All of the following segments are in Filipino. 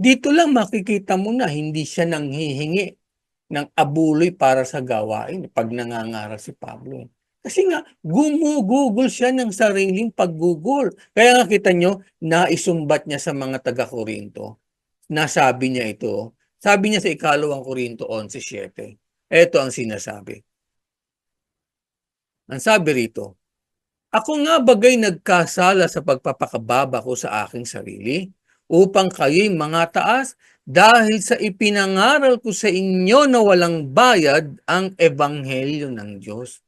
Dito lang makikita mo na hindi siya nanghihingi ng abuloy para sa gawain pag nangangaral si Pablo. Kasi nga, gumugugol siya ng sariling paggugol. Kaya nga kita nyo, naisumbat niya sa mga taga-Korinto. Nasabi niya ito. Sabi niya sa ikalawang Korinto 11.7. Ito ang sinasabi. Ang sabi rito, Ako nga bagay nagkasala sa pagpapakababa ko sa aking sarili upang kayo'y mga taas dahil sa ipinangaral ko sa inyo na walang bayad ang ebanghelyo ng Diyos.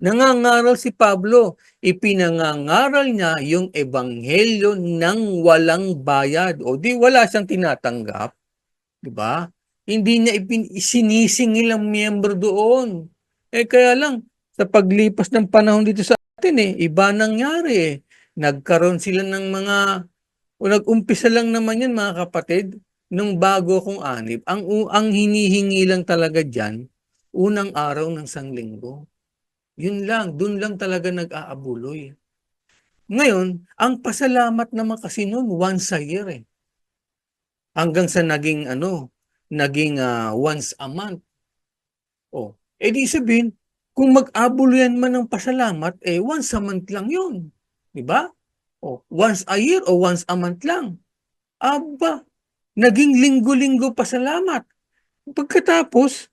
Nangangaral si Pablo, ipinangangaral niya yung ebanghelyo ng walang bayad. O di wala siyang tinatanggap, di ba? Hindi niya ipin sinisingil ang miyembro doon. Eh kaya lang, sa paglipas ng panahon dito sa atin eh, iba nangyari eh. Nagkaroon sila ng mga, o nag-umpisa lang naman yan mga kapatid, nung bago kong anib, ang, ang hinihingi lang talaga dyan, unang araw ng sanglinggo. Yun lang, dun lang talaga nag-aabuloy. Ngayon, ang pasalamat naman kasi noon, once a year eh. Hanggang sa naging ano, naging uh, once a month. Oh, eh di sabihin, kung mag-abuluyan man ng pasalamat, eh once a month lang yun. Di ba? Oh, once a year o once a month lang. Aba, naging linggo-linggo pasalamat. Pagkatapos,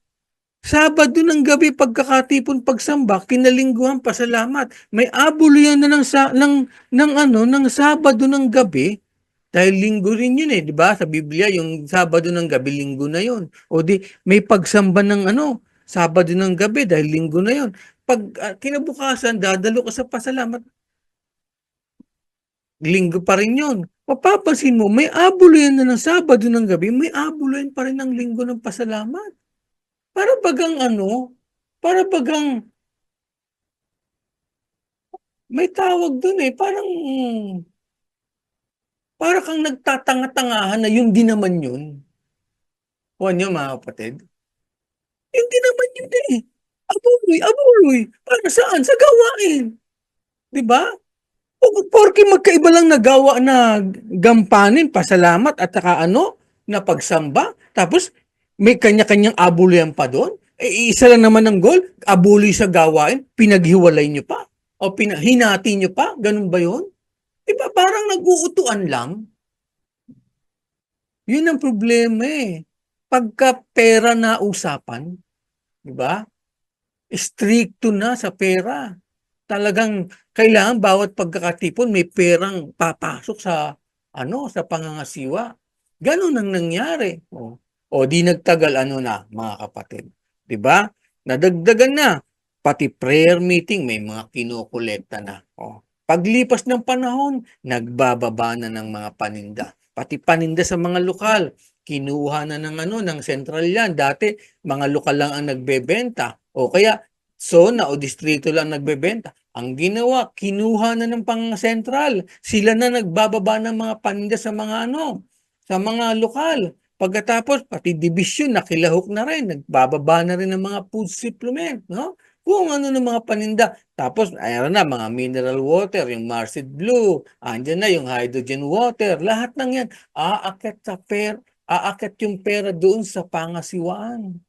Sabado ng gabi pagkakatipon pagsamba, kinalingguhan pasalamat. May abulo yan na ng, sa, ng, ng, ano, ng Sabado ng gabi. Dahil linggo rin yun eh, di ba? Sa Biblia, yung Sabado ng gabi, linggo na yun. O di, may pagsamba ng ano, Sabado ng gabi dahil linggo na yun. Pag uh, kinabukasan, dadalo ka sa pasalamat. Linggo pa rin yun. Mapapansin mo, may abulo yan na ng Sabado ng gabi, may abulo yan pa rin ng linggo ng pasalamat. Para bagang ano, para bagang may tawag doon eh, parang para kang nagtatanga-tangahan na yun din naman yun. Kuha niyo mga kapatid. Yun din naman yun eh. Abuloy, abuloy. Para saan? Sa gawain. Di ba? Porke magkaiba lang nagawa na gampanin, pasalamat at saka ano, na pagsamba. Tapos may kanya-kanyang abuloyan pa doon. Eh, isa lang naman ng goal, abuloy sa gawain, pinaghiwalay nyo pa. O pina, hinati nyo pa, ganun ba yun? Diba parang nag-uutuan lang? Yun ang problema eh. Pagka pera na usapan, di ba? Stricto na sa pera. Talagang kailangan bawat pagkakatipon may perang papasok sa ano sa pangangasiwa. Ganun ang nangyari. Oh. O di nagtagal ano na, mga kapatid. 'Di ba? Nadagdagan na. Pati prayer meeting may mga kinukolekta na. O. Paglipas ng panahon, nagbababa na ng mga paninda. Pati paninda sa mga lokal, kinuha na ng ano ng sentral yan. Dati mga lokal lang ang nagbebenta. O kaya zona o distrito lang nagbebenta. Ang ginawa, kinuha na ng pang sentral. Sila na nagbababa ng mga paninda sa mga ano, sa mga lokal. Pagkatapos, pati division, nakilahok na rin. Nagbababa na rin ng mga food supplement, no? Kung ano ng mga paninda. Tapos, ayan na, mga mineral water, yung Marcid Blue, andyan na yung hydrogen water, lahat ng yan, aakit sa per, aakit yung pera doon sa pangasiwaan.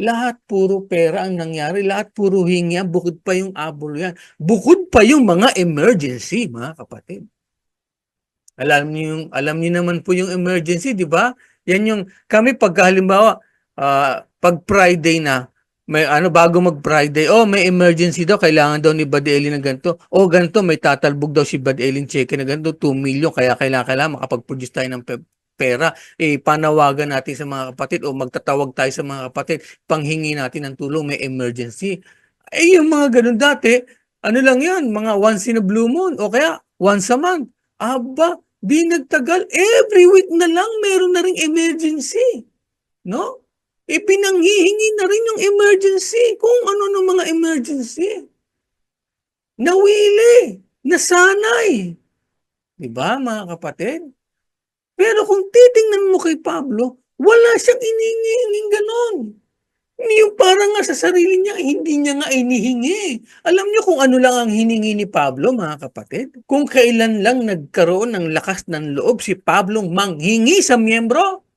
Lahat puro pera ang nangyari, lahat puro hingi bukod pa yung abol yan. Bukod pa yung mga emergency, mga kapatid. Alam niyo yung alam niyo naman po yung emergency, 'di ba? Yan yung, kami pag halimbawa, uh, pag Friday na, may ano, bago mag-Friday, oh, may emergency daw, kailangan daw ni Bad Ellie ng ganito. Oh, ganito, may tatalbog daw si Bad Ellie check na ganito, 2 million, kaya kailangan, kailangan makapag-produce tayo ng pera, eh, panawagan natin sa mga kapatid o magtatawag tayo sa mga kapatid, panghingi natin ng tulong, may emergency. Eh, yung mga ganun dati, ano lang yan, mga once in a blue moon, o kaya once a month. Aba, Di nagtagal, every week na lang meron na ring emergency. No? Ipinanghihingi na rin yung emergency. Kung ano ng mga emergency. Nawili. Nasanay. Di ba, mga kapatid? Pero kung titingnan mo kay Pablo, wala siyang ininginging ganon. Yung parang nga sa sarili niya, hindi niya nga inihingi. Alam niyo kung ano lang ang hiningi ni Pablo, mga kapatid? Kung kailan lang nagkaroon ng lakas ng loob si Pablo manghingi sa miyembro?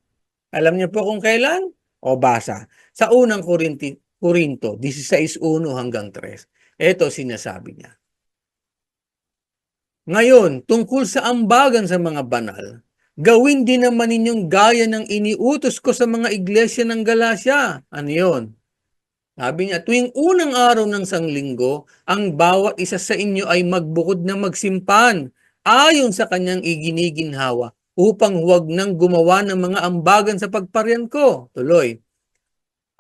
Alam niyo po kung kailan? O basa. Sa unang Korinti, Korinto, 16.1 hanggang 3. Ito sinasabi niya. Ngayon, tungkol sa ambagan sa mga banal, gawin din naman ninyong gaya ng iniutos ko sa mga iglesia ng Galacia. Ano yun? Sabi niya, tuwing unang araw ng sanglinggo, ang bawat isa sa inyo ay magbukod na magsimpan ayon sa kanyang iginiginhawa upang huwag nang gumawa ng mga ambagan sa pagparian ko. Tuloy.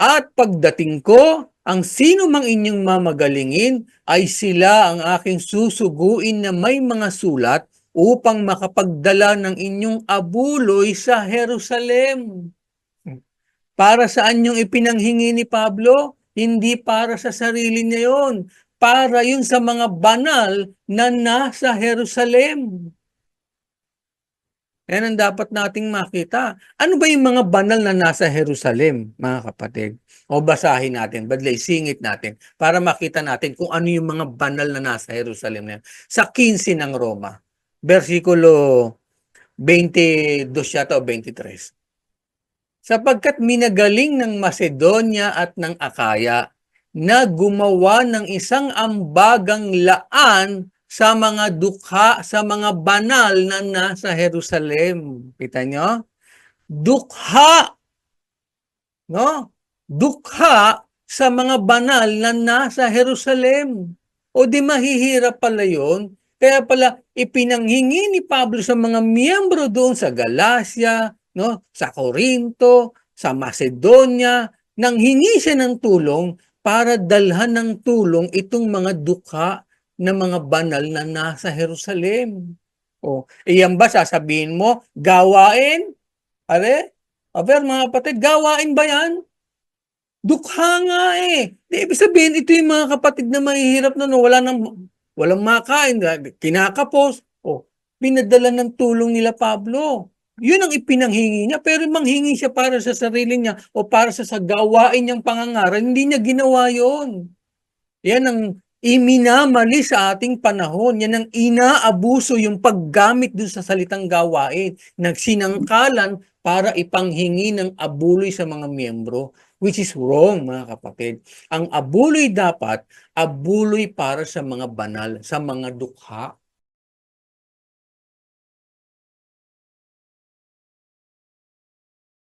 At pagdating ko, ang sino mang inyong mamagalingin ay sila ang aking susuguin na may mga sulat upang makapagdala ng inyong abuloy sa Jerusalem. Para saan yung ipinanghingi ni Pablo? Hindi para sa sarili niya yun. Para yun sa mga banal na nasa Jerusalem. Yan ang dapat nating makita. Ano ba yung mga banal na nasa Jerusalem, mga kapatid? O basahin natin, badlay singit natin para makita natin kung ano yung mga banal na nasa Jerusalem na yan. Sa 15 ng Roma, versikulo 22 yata o 23. Sapagkat minagaling ng Macedonia at ng Akaya na gumawa ng isang ambagang laan sa mga dukha, sa mga banal na nasa Jerusalem. Kita nyo? Dukha! No? Dukha sa mga banal na nasa Jerusalem. O di mahihirap pala yun. Kaya pala ipinanghingi ni Pablo sa mga miyembro doon sa Galacia, no, sa Corinto, sa Macedonia, nang hingi siya ng tulong para dalhan ng tulong itong mga dukha na mga banal na nasa Jerusalem. O, iyan ba sasabihin mo, gawain? Are? Aber, mga kapatid, gawain ba yan? Dukha nga eh. Di, ibig sabihin, ito yung mga kapatid na mahihirap na no, wala nang, walang makain, kinakapos. O, pinadala ng tulong nila Pablo. Yun ang ipinanghingi niya, pero manghingi siya para sa sarili niya o para sa, sa gawain niyang pangangaral, hindi niya ginawa yon. Yan ang iminamali sa ating panahon. Yan ang inaabuso yung paggamit dun sa salitang gawain. Nagsinangkalan para ipanghingi ng abuloy sa mga miyembro, which is wrong, mga kapatid. Ang abuloy dapat, abuloy para sa mga banal, sa mga dukha.